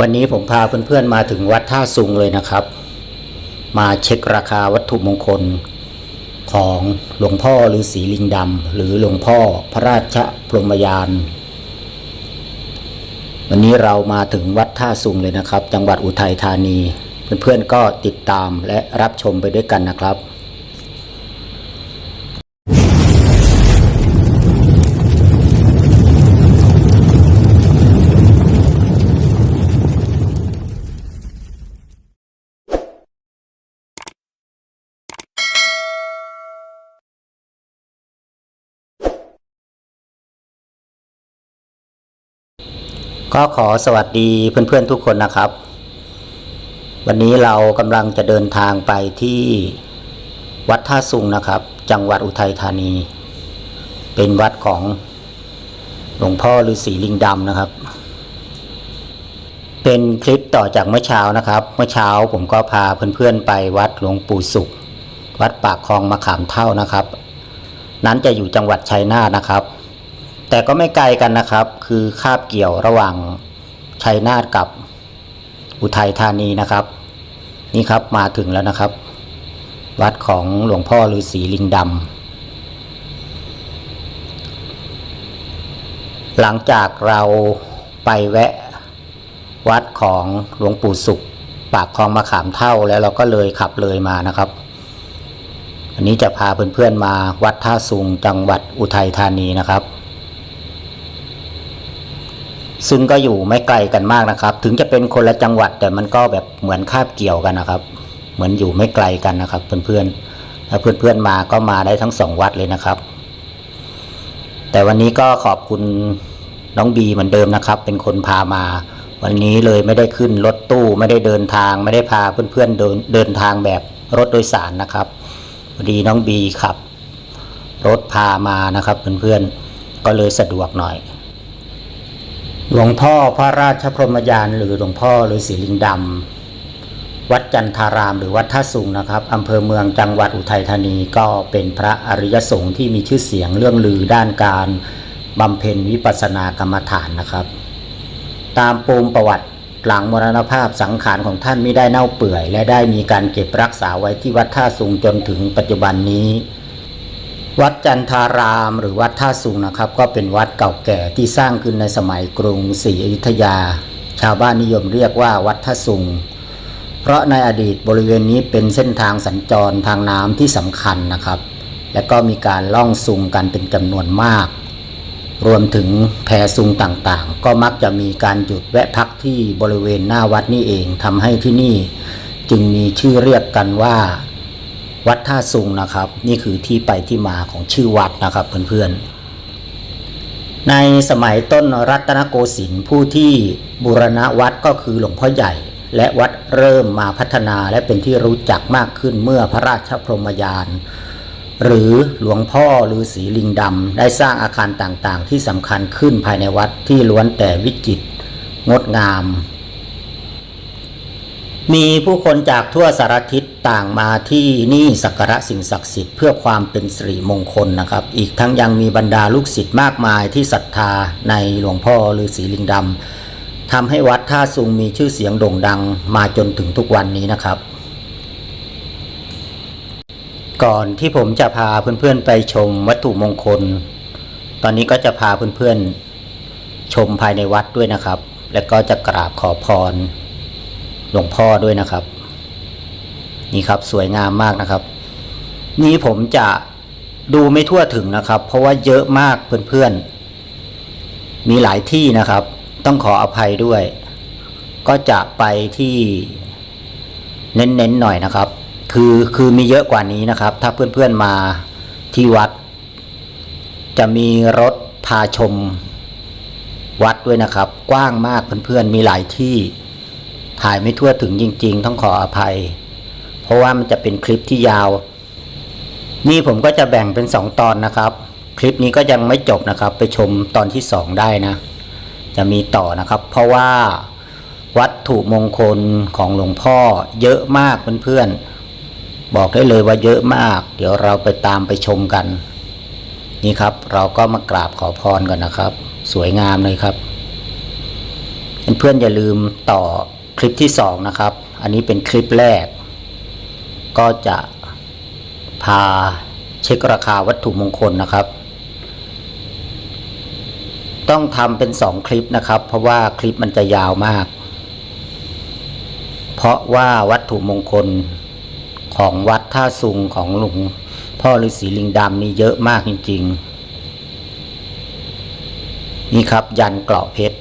วันนี้ผมพาเพื่อนๆมาถึงวัดท่าซุงเลยนะครับ มาเช็คราคาวัตถุมงคลของหลวงพ่อฤาษีลิงดำหรือหลวงพ่อพระราชพรหมยาน วันนี้เรามาถึงวัดท่าซุงเลยนะครับ จังหวัดอุทัยธานี เพื่อนๆก็ติดตามและรับชมไปด้วยกันนะครับ ก็ขอสวัสดีเพื่อนๆทุกคนนะครับ วันนี้เรากำลังจะเดินทางไปที่วัดท่าสุงนะครับ จังหวัดอุทัยธานี เป็นวัดของหลวงพ่อฤาษีลิงดำนะครับ เป็นคลิปต่อจากเมื่อเช้านะครับ เมื่อเช้าผมก็พาเพื่อนๆไปวัดหลวงปู่สุข วัดปากคลองมะขามเท่านะครับ นั้นจะอยู่จังหวัดชัยนาทนะครับ แต่ก็ไม่ไกลกันนะครับ คือคาบเกี่ยวระหว่างชัยนาทกับอุทัยธานีนะครับ นี่ครับมาถึงแล้วนะครับ วัดของหลวงพ่อฤาษีลิงดำหลังจากเราไปแวะวัดของหลวงปู่สุข ปากคลองมะขามเท่าแล้วเราก็เลยขับเลยมานะครับอันนี้จะพาเพื่อนๆมาวัดท่าสุงจังหวัดอุทัยธานีนะครับ ซึ่งก็อยู่ไม่ไกลกันมากนะครับ ถึงจะเป็นคนละจังหวัดแต่มันก็แบบเหมือนคาบเกี่ยวกันนะครับ เหมือนอยู่ไม่ไกลกันนะครับ เพื่อนๆถ้าเพื่อนๆมาก็มาได้ทั้งสองวัดเลยนะครับ แต่วันนี้ก็ขอบคุณน้องบีเหมือนเดิมนะครับ เป็นคนพามา วันนี้เลยไม่ได้ขึ้นรถตู้ไม่ได้เดินทาง ไม่ได้พาเพื่อนๆเดินเดินทางแบบรถโดยสารนะครับพอดีน้องบีขับ รถพามานะครับเพื่อนๆก็เลยสะดวกหน่อย หลวงพ่อพระราชพรหมยานหรือหลวงพ่อฤาษีลิงดำวัดจันทารามหรือวัดท่าสุงนะครับอำเภอเมืองจังหวัดอุทัยธานีก็เป็นพระอริยสงฆ์ที่มีชื่อเสียงเรื่องลือด้านการบำเพ็ญวิปัสสนากรรมฐานนะครับ ตามปูมประวัติหลังมรณภาพสังขารของท่านไม่ได้เน่าเปื่อย และได้มีการเก็บรักษาไว้ที่วัดท่าสุงจนถึงปัจจุบันนี้ วัดจันทารามหรือวัดท่าสุงนะครับ ก็เป็นวัดเก่าแก่ที่สร้างขึ้นในสมัยกรุงศรีอยุธยา ชาวบ้านนิยมเรียกว่าวัดท่าสุงเพราะในอดีตบริเวณนี้เป็นเส้นทางสัญจรทางน้ำที่สำคัญนะครับ และก็มีการล่องซุงกันเป็นจำนวนมาก รวมถึงแพซุงต่างๆ ก็มักจะมีการหยุดแวะพักที่บริเวณหน้าวัดนี่เองทำให้ที่นี่ จึงมีชื่อเรียกกันว่า ท่าซุงนะครับ นี่คือที่ไปที่มาของชื่อวัดนะครับเพื่อนๆ ในสมัยต้นรัตนโกสินทร์ผู้ที่บูรณะวัดก็คือหลวงพ่อใหญ่ และวัดเริ่มมาพัฒนาและเป็นที่รู้จักมากขึ้นเมื่อพระราชพรหมยานหรือหลวงพ่อฤาษีลิงดำได้สร้างอาคารต่างๆ ที่สำคัญขึ้นภายในวัดที่ล้วนแต่วิจิตรงดงาม มีผู้คนจากทั่วสารทิศ ต่างมาที่นี่สักการะสิ่งศักดิ์สิทธิ์เพื่อความเป็นสิริมงคลนะครับ อีกทั้งยังมีบรรดาลูกศิษย์มากมายที่ศรัทธาในหลวงพ่อฤาษีลิงดำทำให้วัดท่าซุงมีชื่อเสียงโด่งดังมาจนถึงทุกวันนี้นะครับ ก่อนที่ผมจะพาเพื่อนๆไปชมวัตถุมงคล ตอนนี้ก็จะพาเพื่อนๆชมภายในวัดด้วยนะครับ และก็จะกราบขอพรหลวงพ่อด้วยนะครับ นี่ครับสวยงามมากนะครับ นี่ผมจะดูไม่ทั่วถึงนะครับ เพราะว่าเยอะมากเพื่อนๆ มีหลายที่นะครับ ต้องขออภัยด้วย ก็จะไปที่เน้นๆหน่อยนะครับ คือคือมีเยอะกว่านี้นะครับ ถ้าเพื่อนๆมาที่วัด จะมีรถพาชมวัดด้วยนะครับ กว้างมากเพื่อนๆมีหลายที่ถ่ายไม่ทั่วถึงจริง ๆ ต้องขออภัย เพราะว่ามันจะเป็นคลิปที่ยาว นี่ผมก็จะแบ่งเป็นสองตอนนะครับ คลิปนี้ก็ยังไม่จบนะครับ ไปชมตอนที่สองได้นะ จะมีต่อนะครับ เพราะว่าวัตถุมงคลของหลวงพ่อเยอะมากเพื่อนๆ บอกได้เลยว่าเยอะมาก เดี๋ยวเราไปตามไปชมกัน นี่ครับเราก็มากราบขอพรกันนะครับ สวยงามเลยครับ เพื่อนๆอย่าลืมต่อคลิปที่สองนะครับ อันนี้เป็นคลิปแรก ก็จะพาเช็คราคาวัตถุมงคลนะครับ ต้องทำเป็นสองคลิปนะครับ เพราะว่าคลิปมันจะยาวมาก เพราะว่าวัตถุมงคลของวัดท่าซุงของหลวงพ่อฤาษีลิงดำนี่เยอะมากจริง ๆ นี่ครับยันเกราะเพชร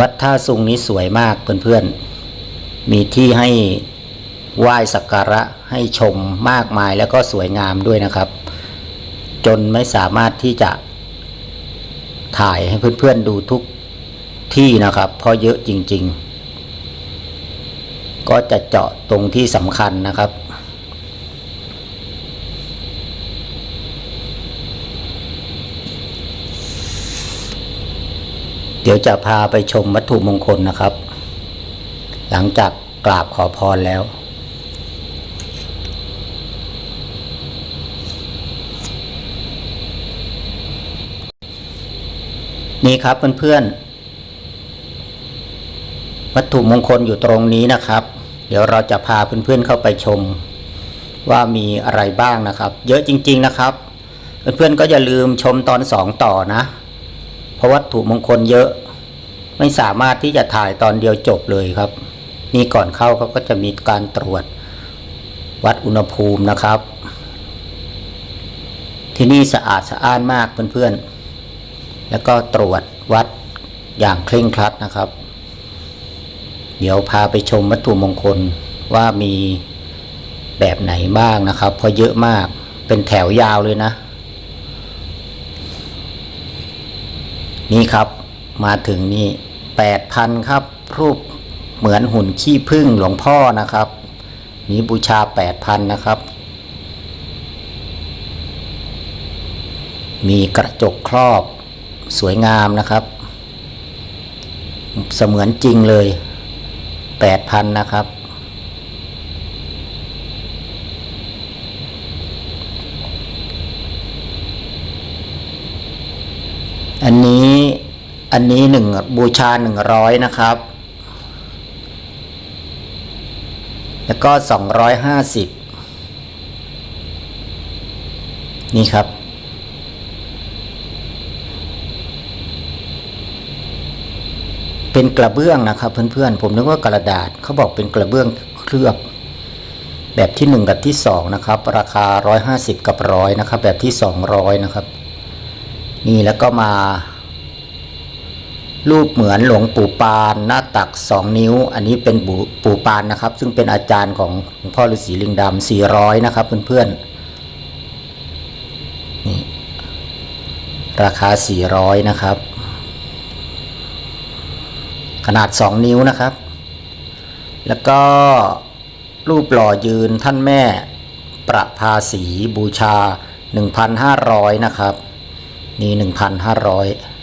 วัดท่าซุงนี้สวยมากเพื่อนๆ มีที่ให้ไหว้สักการะให้ชมมากมายแล้วก็สวยงามด้วยนะครับ จนไม่สามารถที่จะถ่ายให้เพื่อนๆดูทุกที่นะครับ เพราะเยอะจริงๆ ก็จะเจาะตรงที่สำคัญนะครับ เดี๋ยวจะพาไปชมวัตถุมงคลนะครับ หลังจากกราบขอพรแล้ว นี่ครับเพื่อนๆวัตถุมงคลอยู่ตรงนี้นะครับ เดี๋ยวเราจะพาเพื่อนๆเข้าไปชม ว่ามีอะไรบ้างนะครับ เยอะจริง ๆนะครับ เพื่อนๆก็อย่าลืมชมตอนสองต่อนะ เพราะวัตถุมงคลเยอะ ไม่สามารถที่จะถ่ายตอนเดียวจบเลยครับ นี่ก่อนเข้าเขาก็จะมีการตรวจวัดอุณหภูมินะครับ ที่นี่สะอาดสะอ้านมากเพื่อนๆ แล้วก็ตรวจวัดอย่างเคร่งครัดนะครับ เดี๋ยวพาไปชมวัตถุมงคลว่ามีแบบไหนบ้างนะครับ เพราะเยอะมากเป็นแถวยาวเลยนะ นี่ครับมาถึงนี่แปดพันครับ รูปเหมือนหุ่นขี้พึ่งหลวงพ่อนะครับ นี้บูชาแปดพันนะครับ มีกระจกครอบสวยงามนะครับ เสมือนจริงเลยแปดพันนะครับ อันนี้ อันนี้หนึ่งบูชาหนึ่งร้อยนะครับ แล้วก็สองร้อยห้าสิบนี่ครับ เป็นกระเบื้องนะครับ เพื่อนๆ ผมนึกว่ากระดาษเขาบอกเป็นกระเบื้องเคลือบแบบที่หนึ่งแบบที่สองนะครับ ราคาร้อยห้าสิบกับร้อยนะครับ แบบที่สองร้อยนะครับ นี่แล้วก็มา รูปเหมือนหลวงปู่ปานหน้าตักสองนิ้ว อันนี้เป็นปู่ปู่ปานนะครับ ซึ่งเป็นอาจารย์ของหลวงพ่อฤาษีลิงดำสี่ร้อยนะครับเพื่อนๆนี่ราคาสี่ร้อยนะครับ ขนาดสองนิ้วนะครับ แล้วก็รูปหล่อยืนท่านแม่ประภาสีบูชา 1,500 นะครับ นี่ 1,500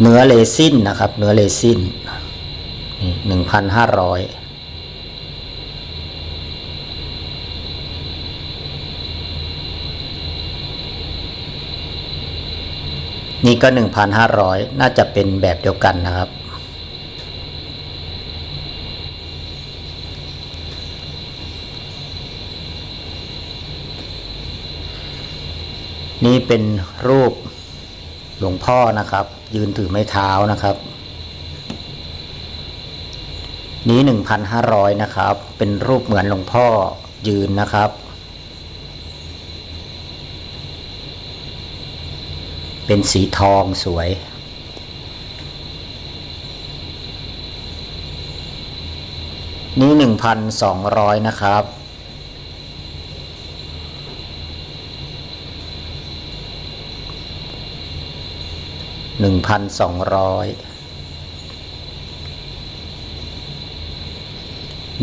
เนื้อเลซินนะครับ เนื้อเลซินนี่1,500นี่ก็ 1,500 น่าจะเป็นแบบเดียวกันนะครับ นี่เป็นรูป หลวงพ่อนะครับ ยืนถือไม้เท้านะครับ นี้1,500นะครับ เป็นรูปเหมือนหลวงพ่อยืนนะครับ เป็นสีทองสวยนี่หนึ่งพันสองร้อยนะครับ หนึ่งพันสองร้อย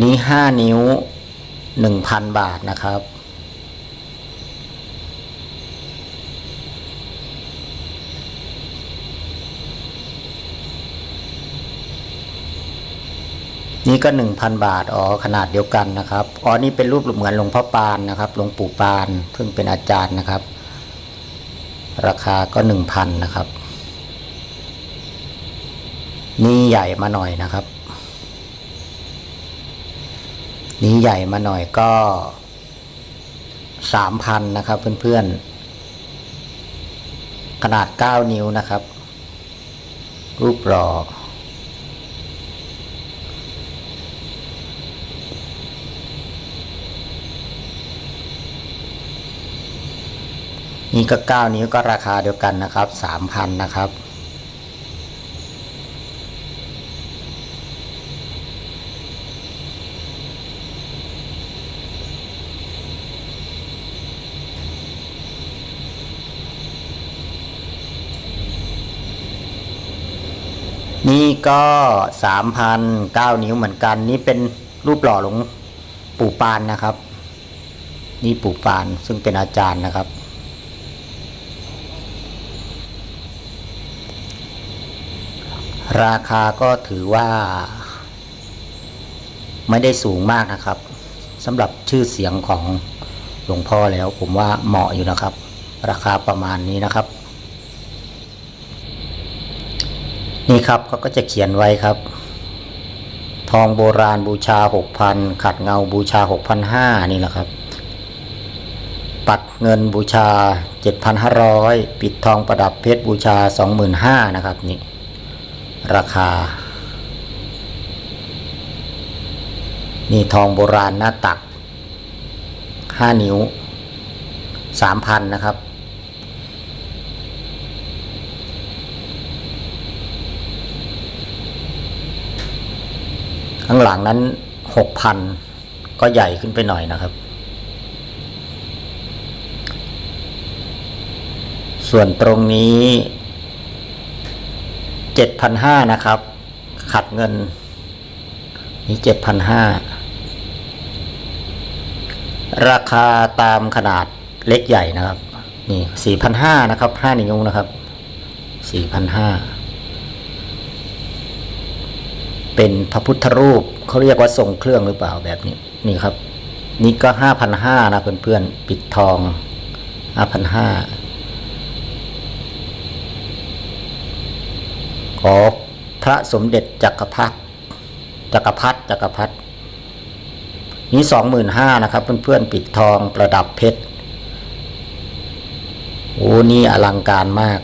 นี่ห้านิ้วหนึ่งพันบาทนะครับ นี่ก็หนึ่งพันบาท อ๋อ ขนาดเดียวกันนะครับ อ๋อ นี่เป็นรูปเหมือนหลวงพ่อปานนะครับ หลวงปู่ปาน ซึ่งเป็นอาจารย์นะครับ ราคาก็หนึ่งพันนะครับ นี่ใหญ่มาหน่อยนะครับ นี้ใหญ่มาหน่อยก็สามพันนะครับ เพื่อนๆ ขนาดเก้านิ้วนะครับ รูปหล่อนี่ก็เก้านิ้วก็ราคาเดียวกันนะครับสามพันนะครับ นี่ ก็สามพันเก้านิ้วเหมือนกัน นี่เป็นรูปหล่อหลวงปู่ปานนะครับ นี่ปู่ปานซึ่งเป็นอาจารย์นะครับ ราคาก็ถือว่า ไม่ได้สูงมากนะครับสำหรับชื่อเสียงของหลวงพ่อแล้วผมว่าเหมาะอยู่นะครับ ราคาประมาณนี้นะครับ นี่ครับเขาก็จะเขียนไว้ครับ ทองโบราณบูชาหกพันขัดเงาบูชาหกพันห้านี่แหละครับ ปัดเงินบูชาเจ็ดพันห้าร้อยปิดทองประดับเพชรบูชาสองหมื่นห้านะครับนี่ราคา นี่ทองโบราณหน้าตักห้านิ้วสามพันนะครับ ข้างหลังนั้นหกพันก็ใหญ่ขึ้นไปหน่อยนะครับ ส่วนตรงนี้เจ็ดพันห้านะครับ ขัดเงิน นี่เจ็ดพันห้าราคาตามขนาดเล็กใหญ่นะครับ นี่สี่พันห้านะครับห้านิ้วนะครับสี่พันห้า เป็นพระพุทธรูปเขาเรียกว่าทรงเครื่องหรือเปล่าแบบนี้นี่ครับ นี่ก็ห้าพันห้านะเพื่อนๆปิดทองห้าพันห้าขอพระสมเด็จจักรพรรดิจักรพรรดิจักรพรรดินี่สองหมื่นห้านะครับ เพื่อนๆปิดทองประดับเพชรโอ้นี่อลังการมาก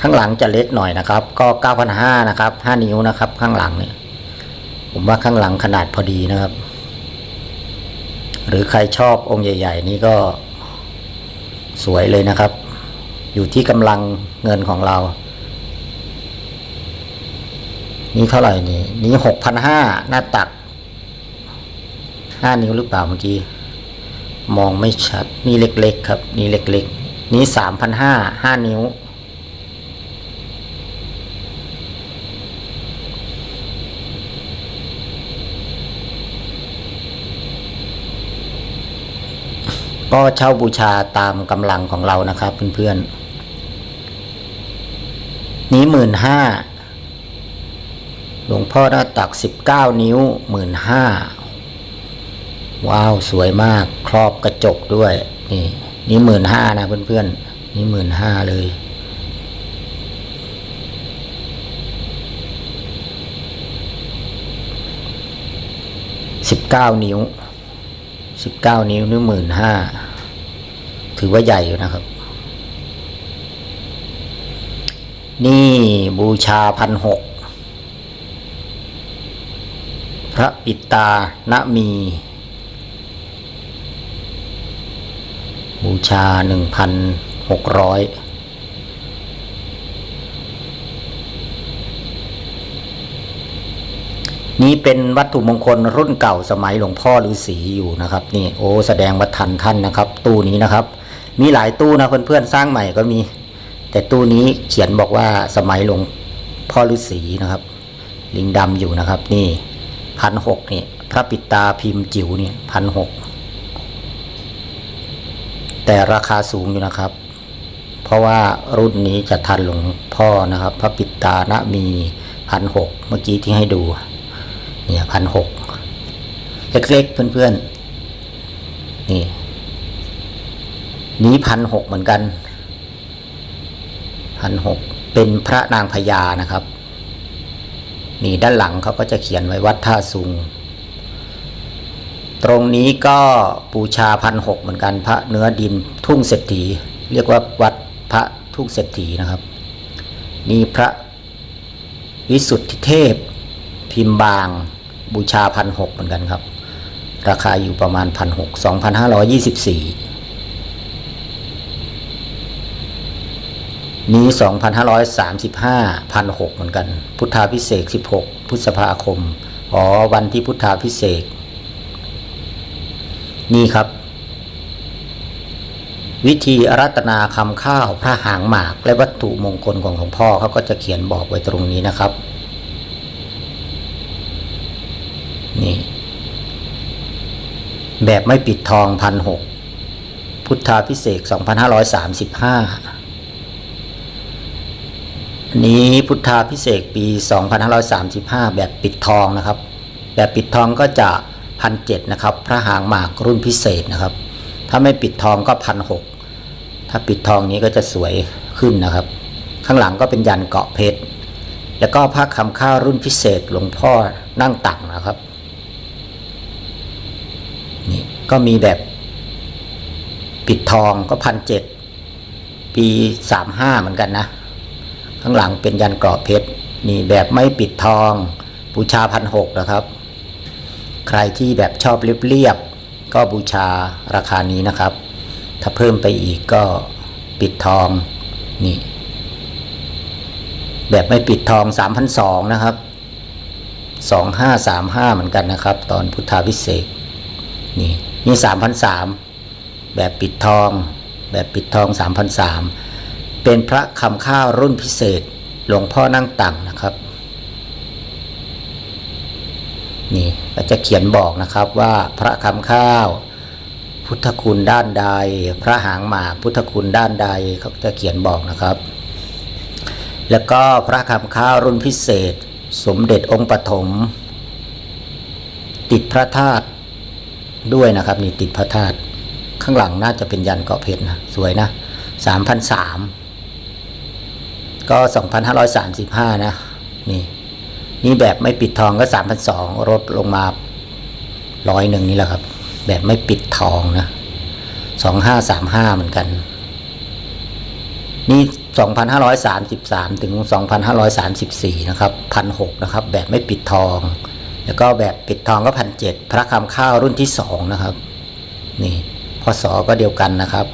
ข้างหลังจะเล็กหน่อยนะครับ ก็ 9,500นะครับ 5 นิ้วนะครับ ข้างหลังเนี่ย ผมว่าข้างหลังขนาดพอดีนะครับ หรือใครชอบองค์ใหญ่ ๆ นี่ก็สวยเลยนะครับ อยู่ที่กำลังเงินของเรา นี่เท่าไหร่นี่ นี่6,500หน้าตัก5นิ้วหรือเปล่าเมื่อกี้ มองไม่ชัด นี่เล็กๆครับ นี่เล็กๆ นี่3,500 5นิ้ว ก็เช่าบูชาตามกำลังของเรานะครับเพื่อนๆ นี้หมื่นห้าหลวงพ่อหน้าตักสิบเก้านิ้วหมื่นห้าว้าว สวยมากครอบกระจกด้วย นี่ นี่หมื่นห้านะเพื่อนๆ นี่หมื่นห้าเลยสิบเก้านิ้ว สิบเก้านิ้วนิ้วหมื่นห้าถือว่าใหญ่อยู่นะครับ นี่บูชาพันหกพระปิตาณมี บูชาหนึ่งพันหกร้อย นี่เป็นวัตถุมงคลรุ่นเก่าสมัยหลวงพ่อฤาษีอยู่นะครับ นี่โอ้แสดงว่าทันท่านนะครับ ตู้นี้นะครับ มีหลายตู้นะเพื่อนๆสร้างใหม่ก็มี แต่ตู้นี้เขียนบอกว่าสมัยหลวงพ่อฤาษีนะครับ ลิงดำอยู่นะครับ นี่พันหกนี่พระปิตาพิมพ์จิ๋วเนี่ยพันหกแต่ราคาสูงอยู่นะครับ เพราะว่ารุ่นนี้จะทันหลวงพ่อนะครับ พระปิตาณมีพันหกเมื่อกี้ที่ให้ดู เนี่ยพันหกเล็กๆเพื่อนๆ นี่ นี้พันหกเหมือนกันพันหกเป็นพระนางพญานะครับ นี่ด้านหลังเขาก็จะเขียนไว้วัดท่าซุง ตรงนี้ก็บูชาพันหกเหมือนกัน พระเนื้อดินทุ่งเศรษฐี เรียกว่าวัดพระทุ่งเศรษฐีนะครับ นี่พระวิสุทธิเทพพิมพ์บาง บูชาพันหกเหมือนกันครับ ราคาอยู่ประมาณพันหกสองพันห้าร้อยี่สิบสี่นี้สองพันห้าร้อยสามสิบห้าพันหกเหมือนกัน พุทธาพิเศษสิบหกพฤษภาคม อ๋อ วันที่พุทธาพิเศษ นี่ครับ วิธีอารัตนาคำข้าว พระหางหมาก และวัตถุมงคลของหลวงพ่อเขาก็จะเขียนบอกไว้ตรงนี้นะครับ นี่ แบบไม่ปิดทองพันหกพุทธาพิเศษสองพันห้าร้อยสามสิบห้าอันนี้พุทธาพิเศษปีสองพันห้าร้อยสามสิบห้าแบบปิดทองนะครับ แบบปิดทองก็จะพันเจ็ดนะครับ พระหางหมากรุ่นพิเศษนะครับ ถ้าไม่ปิดทองก็พันหกถ้าปิดทองนี้ก็จะสวยขึ้นนะครับ ข้างหลังก็เป็นยันเกาะเพชร แล้วก็พระคำข้าวรุ่นพิเศษหลวงพ่อนั่งตักนะครับ นี่ ก็มีแบบปิดทองก็พันเจ็ดปีสามห้าเหมือนกันนะ ข้างหลังเป็นยันเกราะเพชร นี่แบบไม่ปิดทองบูชาพันหกนะครับ ใครที่แบบชอบเรียบๆก็บูชาราคานี้นะครับ ถ้าเพิ่มไปอีกก็ปิดทองนี่ แบบไม่ปิดทองสามพันสองนะครับสองห้าสามห้าเหมือนกันนะครับ ตอนพุทธาพิเศษนี่ นี่สามพันสามแบบปิดทอง แบบปิดทองสามพันสามเป็นพระคำข้าวรุ่นพิเศษ หลวงพ่อนั่งตังนะครับ นี่ก็จะเขียนบอกนะครับว่าพระคำข้าว พุทธคุณด้านใด พระหางหมากพุทธคุณด้านใดเขาจะเขียนบอกนะครับ แล้วก็พระคำข้าวรุ่นพิเศษ สมเด็จองค์ปฐมติดพระธาตุ ด้วยนะครับ นี่ติดพระธาตุข้างหลังน่าจะเป็นยันเกาะเพชรนะ สวยนะสามพันสามก็สองพันห้าร้อยสามสิบห้านะ นี่ นี่แบบไม่ปิดทองก็สามพันสองลดลงมาร้อยหนึ่งนี่แหละครับ แบบไม่ปิดทองนะสองห้าสามห้าเหมือนกัน นี่สองพันห้าร้อยสามสิบสามถึงสองพันห้าร้อยสามสิบสี่นะครับพันหกนะครับ แบบไม่ปิดทอง แล้วก็แบบปิดทองก็พันเจ็ดพระคำข้าวรุ่นที่สองนะครับ นี่พศก็เดียวกันนะครับ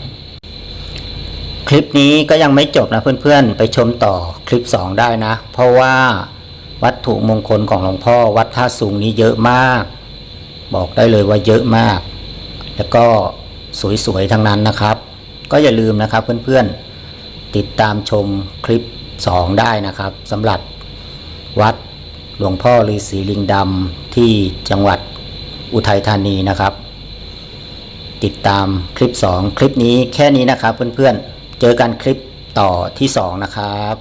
คลิปนี้ก็ยังไม่จบนะเพื่อนๆ ไปชมต่อคลิปสองได้นะ เพราะว่าวัตถุมงคลของหลวงพ่อวัดท่าสูงนี้เยอะมาก บอกได้เลยว่าเยอะมาก แล้วก็สวยๆทั้งนั้นนะครับ ก็อย่าลืมนะครับเพื่อนๆติดตามชมคลิป 2 ได้นะครับสำหรับวัด หลวงพ่อฤาษีลิงดำที่จังหวัดอุทัยธานีนะครับ ติดตามคลิป 2 คลิปนี้แค่นี้นะครับเพื่อนๆเจอกันคลิปต่อที่ 2 นะครับ